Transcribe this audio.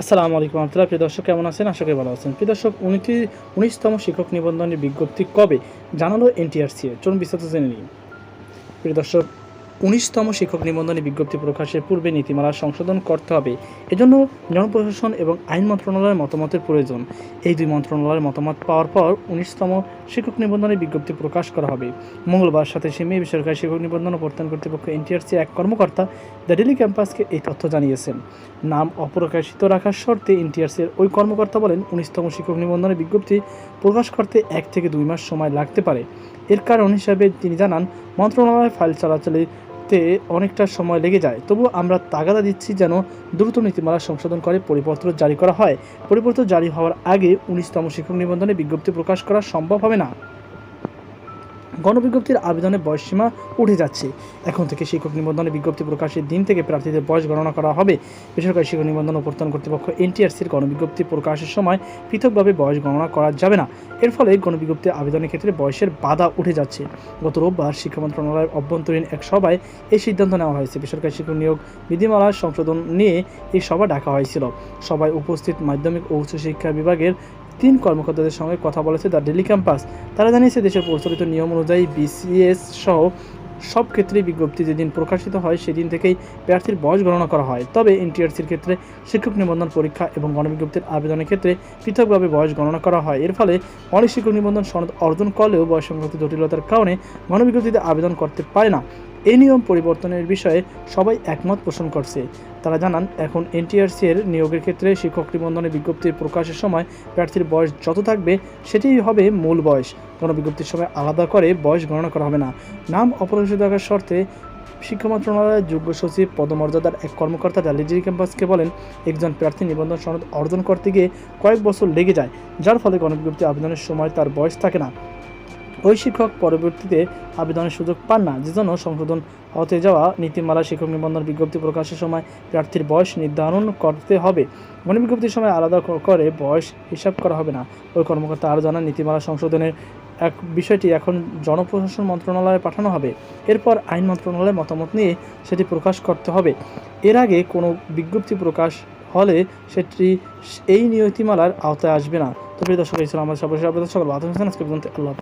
আসসালামু আলাইকুম আহমতুল্লাহ প্রিয় দর্শক, কেমন আছেন? আশা করি ভালো আছেন। প্রিয় দর্শক উনিশ উনিশতম শিক্ষক নিবন্ধনের বিজ্ঞপ্তি কবে? জানালো এনটিআরসি চলুন বিস্তারিত জেনে নিন প্রিয় দর্শক উনিশতম শিক্ষক নিবন্ধনে বিজ্ঞপ্তি প্রকাশের পূর্বে নীতিমালা সংশোধন করতে হবে। এজন্য জনপ্রশাসন এবং আইন মন্ত্রণালয়ের মতামতের প্রয়োজন। এই দুই মন্ত্রণালয়ের মতামত পাওয়ার পর উনিশতম শিক্ষক নিবন্ধনে বিজ্ঞপ্তি প্রকাশ করা হবে। মঙ্গলবার সাথে মে বেসরকারি শিক্ষক নিবন্ধন ও প্রত্যয়ন কর্তৃপক্ষ এনটিআরসি এক কর্মকর্তা দ্য ডেলি ক্যাম্পাসকে এই তথ্য জানিয়েছেন। নাম অপ্রকাশিত রাখার শর্তে এনটিআরসির ওই কর্মকর্তা বলেন, উনিশতম শিক্ষক নিবন্ধনের বিজ্ঞপ্তি প্রকাশ করতে এক থেকে দুই মাস সময় লাগতে পারে। এর কারণ হিসাবে তিনি জানান, মন্ত্রণালয় ফাইল চলাচলেতে অনেকটা সময় লেগে যায়। তবু আমরা তাগাদা দিচ্ছি যেন দ্রুত নীতিমালা সংশোধন করে পরিপত্র জারি করা হয়। পরিপত্র জারি হওয়ার আগে উনিশতম শিক্ষক নিবন্ধনে বিজ্ঞপ্তি প্রকাশ করা সম্ভব হবে না। গণবিজ্ঞপ্তির আবেদনের বয়সসীমা উঠে যাচ্ছে। এখন থেকে শিক্ষক নিবন্ধনে বিজ্ঞপ্তি প্রকাশের দিন থেকে প্রার্থীদের বয়স গণনা করা হবে। বেসরকারি শিক্ষক নিবন্ধন ও প্রত্যয়ন কর্তৃপক্ষ এনটিআরসির গণবিজ্ঞপ্তি প্রকাশের সময় পৃথকভাবে বয়স গণনা করা যাবে না। এর ফলে গণবিজ্ঞপ্তি আবেদনের ক্ষেত্রে বয়সের বাধা উঠে যাচ্ছে। গত রোববার শিক্ষা মন্ত্রণালয়ের অভ্যন্তরীণ এক সভায় এই সিদ্ধান্ত নেওয়া হয়েছে। বেসরকারি শিক্ষক নিয়োগ বিধিমালা সংশোধন নিয়ে এই সভা ডাকা হয়েছিল। সভায় উপস্থিত মাধ্যমিক ও উচ্চশিক্ষা বিভাগের তিন কর্মকর্তাদের সঙ্গে কথা বলেছে দ্য ডেলি ক্যাম্পাস। তারা জানিয়েছে, দেশের প্রচলিত নিয়ম অনুযায়ী বিসিএস সহ সব ক্ষেত্রে বিজ্ঞপ্তি যেদিন প্রকাশিত হয়, সেদিন থেকেই প্রার্থীর বয়স গণনা করা হয়। তবে এনটিআরসির ক্ষেত্রে শিক্ষক নিবন্ধন পরীক্ষা এবং গণবিজ্ঞপ্তির আবেদনের ক্ষেত্রে পৃথকভাবে বয়স গণনা করা হয়। এর ফলে অনেক শিক্ষক নিবন্ধন সনদ অর্জন করলেও বয়স সংক্রান্ত জটিলতার কারণে গণবিজ্ঞপ্তিতে আবেদন করতে পারে না। এই নিয়ম পরিবর্তনের বিষয়ে সবাই একমত পোষণ করছে। তারা জানান, এখন এনটিআরসি এর নিয়োগের ক্ষেত্রে শিক্ষক নিবন্ধনের বিজ্ঞপ্তি প্রকাশের সময় প্রার্থীর বয়স যত থাকবে সেটিই হবে মূল বয়স। কোনো বিজ্ঞপ্তির সময় আলাদা করে বয়স গণনা করা হবে না। নাম অপরিচিত থাকার শর্তে শিক্ষা মন্ত্রণালয়ের যোগ্য সচিব পদমর্যাদার এক কর্মকর্তা ডালিজিরি ক্যাম্পাসকে বলেন, একজন প্রার্থী নিবন্ধন সনদ অর্জন করতে গিয়ে কয়েক বছর লেগে যায়, যার ফলে গণবিজ্ঞপ্তি আবেদনের সময় তার বয়স থাকে না। ওই শিক্ষক পরবর্তীতে আবেদনের সুযোগ পান না, যেজন্য সংশোধন হতে যাওয়া নীতিমালা শিক্ষক নিবন্ধন বিজ্ঞপ্তি প্রকাশের সময় প্রার্থীর বয়স নির্ধারণ করতে হবে। মনে গণবিজ্ঞপ্তির সময় আলাদা করে বয়স হিসাব করা হবে না। ওই কর্মকর্তা আরও জানান, নীতিমালা সংশোধনের এক বিষয়টি এখন জনপ্রশাসন মন্ত্রণালয়ে পাঠানো হবে। এরপর আইন মন্ত্রণালয়ের মতামত নিয়ে সেটি প্রকাশ করতে হবে। এর আগে কোনো বিজ্ঞপ্তি প্রকাশ হলে সেটি এই নীতিমালার আওতায় আসবে না। তো প্রিয় দর্শক ছিল আমাদের সর্বশেষ সকল আল্লাহ।